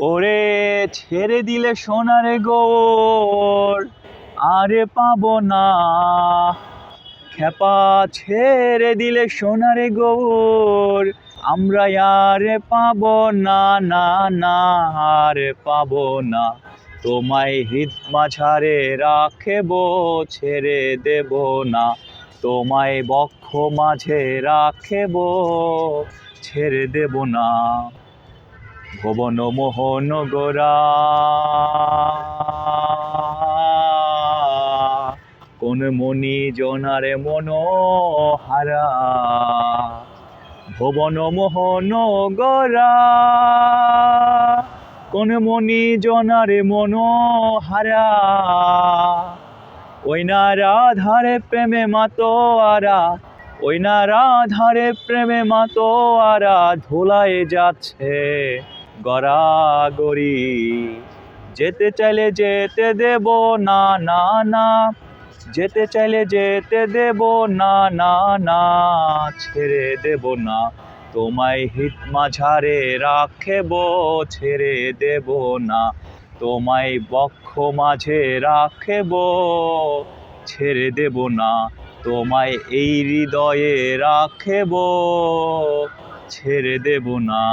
ওরে ছেড়ে দিলে সোনারে গোর আরে পাব না। খেপা ছেড়ে দিলে সোনারে গোর আমরা আরে পাবো না না না, আরে পাব না। তোমায় হৃদ মাঝারে রাখেব, ছেড়ে দেব না। তোমায় বক্ষ মাঝে রাখেব, ছেড়ে দেব না। ভুবন মোহন কোন মনি জনারে মনোহারা। ভুবন মোহন কোন মনি জনারে মনোহারা। ওই না প্রেমে মাতোয়ারা। ওই না প্রেমে আরা ধুলায় যাচ্ছে গড়াগড়ি। যেতে চাইলে যেতে দেব, না না না। যেতে চাইলে যেতে দেব, না না না। ছেড়ে দেব না, তোমায় হিত মাঝারে রাখেব। ছেড়ে দেব না, তোমায় বক্ষ মাঝে রাখেব। ছেড়ে দেব না, তোমায় এই হৃদয়ে রাখেব। ছেড়ে দেব না।